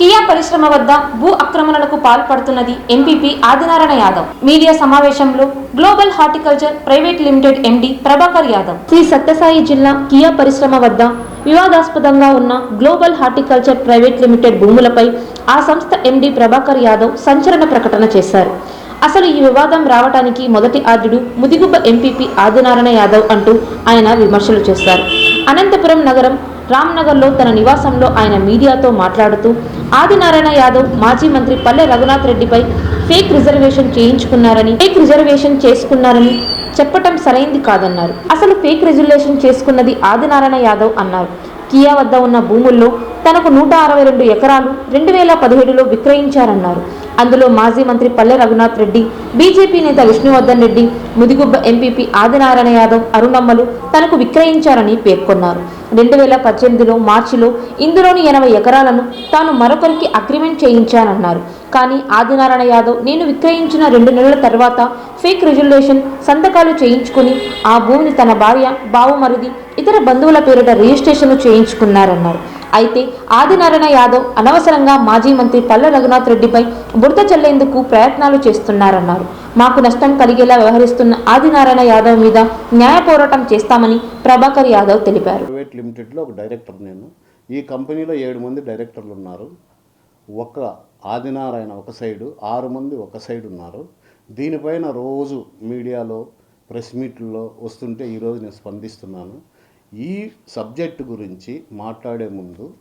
Kia పరిశ్రమ వద్ద భూ ఆక్రమణలకు పాల్పడుతున్నది ఎంపీపీ ఆదినారాయణ యాదవ్. మీడియా సమావేశంలో global horticulture private limited MD Prabhakar Yadav. Sri Sathya Sai జిల్లా కియా పరిశ్రమ వద్ద వివాదాస్పదంగా ఉన్న గ్లోబల్ హార్టికల్చర్ ప్రైవేట్ లిమిటెడ్ భూములపై ఆ సంస్థ ఎండి ప్రభాకర్ యాదవ్ సంచలన ప్రకటన చేశారు. అసలు ఈ వివాదం రావడానికి మొదటి ఆద్యుడు ముదిగుబ్బ ఎంపీపీ ఆదినారాయణ యాదవ్ అంటూ ఆయన విమర్శలు చేశారు. అనంతపురం నగరం రామ్నగర్లో తన నివాసంలో ఆయన మీడియాతో మాట్లాడుతూ ఆదినారాయణ యాదవ్ మాజీ మంత్రి పల్లె రఘునాథ్ రెడ్డిపై ఫేక్ రిజర్వేషన్ చేయించుకున్నారని ఫేక్ రిజర్వేషన్ చేసుకున్నారని చెప్పటం సరైంది కాదన్నారు. అసలు ఫేక్ రిజర్వేషన్ చేసుకున్నది ఆదినారాయణ యాదవ్ అన్నారు. కియా వద్ద ఉన్న భూముల్లో తనకు నూట అరవై రెండు ఎకరాలు రెండు వేల పదిహేడులో విక్రయించారన్నారు. అందులో మాజీ మంత్రి పల్లె రఘునాథ్ రెడ్డి బీజేపీ నేత విష్ణువర్ధన్ రెడ్డి ముదిగుబ్బ ఎంపీపీ ఆదినారాయణ యాదవ్ అరుణమ్మలు తనకు విక్రయించారని పేర్కొన్నారు. రెండు వేల పద్దెనిమిదిలో మార్చిలో ఇందులోని ఎనభై ఎకరాలను తాను మరొకరికి అగ్రిమెంట్ చేయించానన్నారు. కానీ ఆదినారాయణ యాదవ్ నేను విక్రయించిన రెండు నెలల తర్వాత ఫేక్ రిజర్వేషన్ సంతకాలు చేయించుకుని ఆ భూమిని తన భార్య బావుమరిది ఇతర బంధువుల పేరిట రిజిస్ట్రేషన్లు చేయించుకున్నారన్నారు. అయితే ఆదినారాయణ యాదవ్ అనవసరంగా మాజీ మంత్రి పల్లె రఘునాథ్ రెడ్డిపై బురద చల్లేందుకు ప్రయత్నాలు చేస్తున్నారన్నారు. మాకు నష్టం కలిగేలా వ్యవహరిస్తున్న ఆదినారాయణ యాదవ్ మీద న్యాయ పోరాటం చేస్తామని ప్రభాకర్ యాదవ్ తెలిపారు. ప్రైవేట్ లిమిటెడ్లో ఒక డైరెక్టర్ నేను. ఈ కంపెనీలో ఏడు మంది డైరెక్టర్లు ఉన్నారు. ఒక ఆదినారాయణ ఒక సైడు ఆరు మంది ఒక సైడ్ ఉన్నారు. దీనిపైన రోజు మీడియాలో ప్రెస్ మీట్లలో వస్తుంటే ఈరోజు నేను స్పందిస్తున్నాను. ఈ సబ్జెక్టు గురించి మాట్లాడే ముందు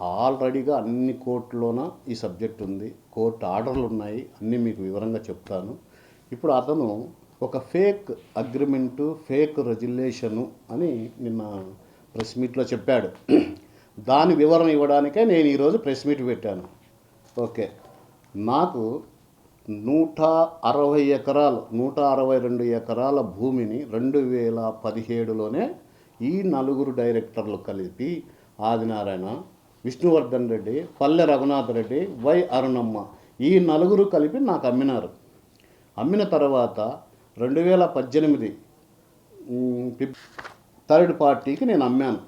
ఆల్రెడీగా అన్ని కోర్టులోన ఈ సబ్జెక్ట్ ఉంది. కోర్టు ఆర్డర్లు ఉన్నాయి. అన్నీ మీకు వివరంగా చెప్తాను. ఇప్పుడు అతను ఒక ఫేక్ అగ్రిమెంటు ఫేక్ రెజ్యులేషను అని నిన్న ప్రెస్ మీట్లో చెప్పాడు. దాని వివరణ ఇవ్వడానికే నేను ఈరోజు ప్రెస్ మీట్ పెట్టాను. ఓకే. నాకు నూట అరవై ఎకరాలు నూట అరవై రెండు ఎకరాల భూమిని రెండు వేల పదిహేడులోనే ఈ నలుగురు డైరెక్టర్లు కలిపి ఆదినారాయణ విష్ణువర్ధన్ రెడ్డి పల్లె రఘునాథ్ రెడ్డి వై అరుణమ్మ ఈ నలుగురు కలిపి నాకు అమ్మినారు. అమ్మిన తర్వాత రెండు వేల పద్దెనిమిది థర్డ్ పార్టీకి నేను అమ్మాను.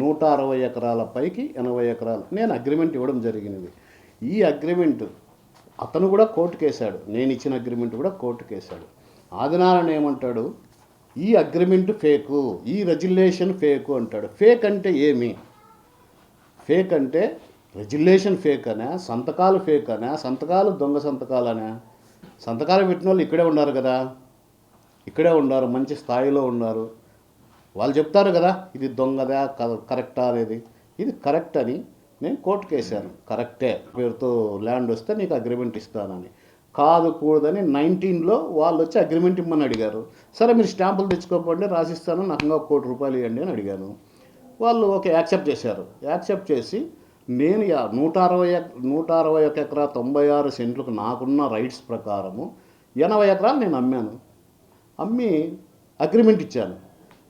నూట అరవై ఎకరాల పైకి ఎనభై ఎకరాలు నేను అగ్రిమెంట్ ఇవ్వడం జరిగినది. ఈ అగ్రిమెంట్ అతను కూడా కోర్టుకేశాడు. నేను ఇచ్చిన అగ్రిమెంట్ కూడా కోర్టుకేశాడు. ఆదినారాయణ ఏమంటాడు? ఈ అగ్రిమెంట్ ఫేకు ఈ రెజ్యులేషన్ ఫేకు అంటాడు. ఫేక్ అంటే ఏమి? ఫేక్ అంటే రెజ్యులేషన్ ఫేక్ అనా సంతకాలు ఫేక్ అనా సంతకాలు దొంగ సంతకాలనా? సంతకాలు పెట్టిన వాళ్ళు ఇక్కడే ఉన్నారు కదా. ఇక్కడే ఉన్నారు మంచి స్థాయిలో ఉన్నారు. వాళ్ళు చెప్తారు కదా ఇది దొంగదా క- కరెక్టా అనేది. ఇది కరెక్ట్ అని నేను కోర్టుకు వేసాను కరెక్టే. పేరుతో ల్యాండ్ వస్తే నీకు అగ్రిమెంట్ ఇస్తానని. కాదు కూడదని నైన్టీన్లో వాళ్ళు వచ్చి అగ్రిమెంట్ ఇమ్మని అడిగారు. సరే మీరు స్టాంపులు తెచ్చుకోకపోండి రాసిస్తాను నాకు ఇంకా కోటి రూపాయలు ఇవ్వండి అని అడిగాను. వాళ్ళు ఓకే యాక్సెప్ట్ చేశారు. యాక్సెప్ట్ చేసి నేను యా- నూట అరవై నూట అరవై ఒక ఎకరా తొంభై ఆరు సెంట్లకు నాకున్న రైట్స్ ప్రకారము ఎనభై ఎకరాలు నేను అమ్మాను. అమ్మి అగ్రిమెంట్ ఇచ్చాను.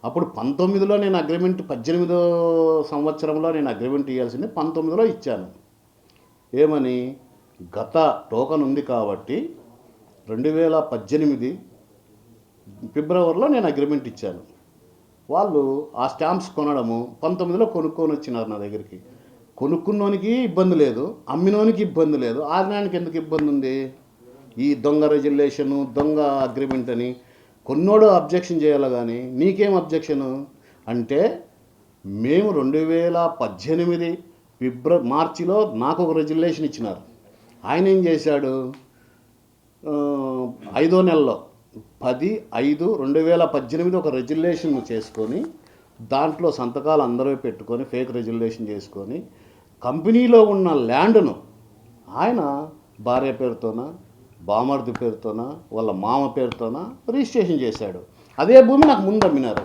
అప్పుడు పంతొమ్మిదిలో నేను అగ్రిమెంట్ పద్దెనిమిదో సంవత్సరంలో నేను అగ్రిమెంట్ ఇవ్వాల్సింది పంతొమ్మిదిలో ఇచ్చాను. ఏమని? గత టోకన్ ఉంది కాబట్టి రెండు వేల పద్దెనిమిది ఫిబ్రవరిలో నేను అగ్రిమెంట్ ఇచ్చాను. వాళ్ళు ఆ స్టాంప్స్ కొనడము పంతొమ్మిదిలో కొనుక్కొని వచ్చినారు నా దగ్గరికి. కొనుక్కున్నోనికి ఇబ్బంది లేదు అమ్మినోనికి ఇబ్బంది లేదు. ఆగ్నానికి ఎందుకు ఇబ్బంది ఉంది? ఈ దొంగ రెజ్యులేషను దొంగ అగ్రిమెంట్ అని కొన్నోడు అబ్జెక్షన్ చేయాలి కానీ నీకేం అబ్జెక్షను? అంటే మేము రెండు వేల పద్దెనిమిది ఫిబ్ర మార్చిలో నాకు ఒక రెజ్యులేషన్ ఇచ్చినారు. ఆయన ఏం చేశాడు? ఐదో నెలలో పది ఐదు రెండు వేల పద్దెనిమిది ఒక రెజ్యులేషన్ చేసుకొని దాంట్లో సంతకాలు అందరూ పెట్టుకొని ఫేక్ రెజ్యులేషన్ చేసుకొని కంపెనీలో ఉన్న ల్యాండ్ను ఆయన భార్య పేరుతోన బామర్ది పేరుతోన వాళ్ళ మామ పేరుతోన రిజిస్ట్రేషన్ చేశాడు. అదే భూమి నాకు ముందు అమ్మినారు.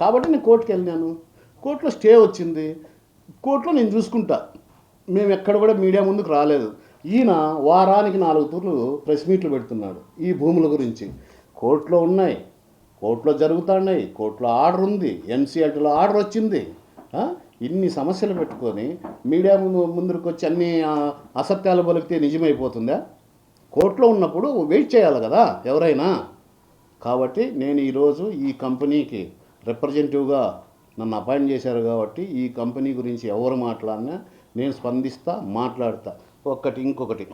కాబట్టి నేను కోర్టుకు వెళ్ళినాను. కోర్టులో స్టే వచ్చింది. కోర్టులో నేను చూసుకుంటా. మేము ఎక్కడ కూడా మీడియా ముందుకు రాలేదు. ఈయన వారానికి నాలుగు తూర్లు ప్రెస్ మీట్లు పెడుతున్నాడు ఈ భూముల గురించి. కోర్టులో ఉన్నాయి కోర్టులో జరుగుతున్నాయి కోర్టులో ఆర్డర్ ఉంది ఎన్సీఎల్టీలో ఆర్డర్ వచ్చింది. ఇన్ని సమస్యలు పెట్టుకొని మీడియా ముందు ముందుకు వచ్చి అన్ని అసత్యాలు పలికితే నిజమైపోతుందా? కోర్టులో ఉన్నప్పుడు వెయిట్ చేయాలి కదా ఎవరైనా. కాబట్టి నేను ఈరోజు ఈ కంపెనీకి రిప్రజెంటేటివ్గా నన్ను అపాయింట్ చేశారు కాబట్టి ఈ కంపెనీ గురించి ఎవరు మాట్లాడినా నేను స్పందిస్తా మాట్లాడతా. ఒక్కటి ఇంకొకటి.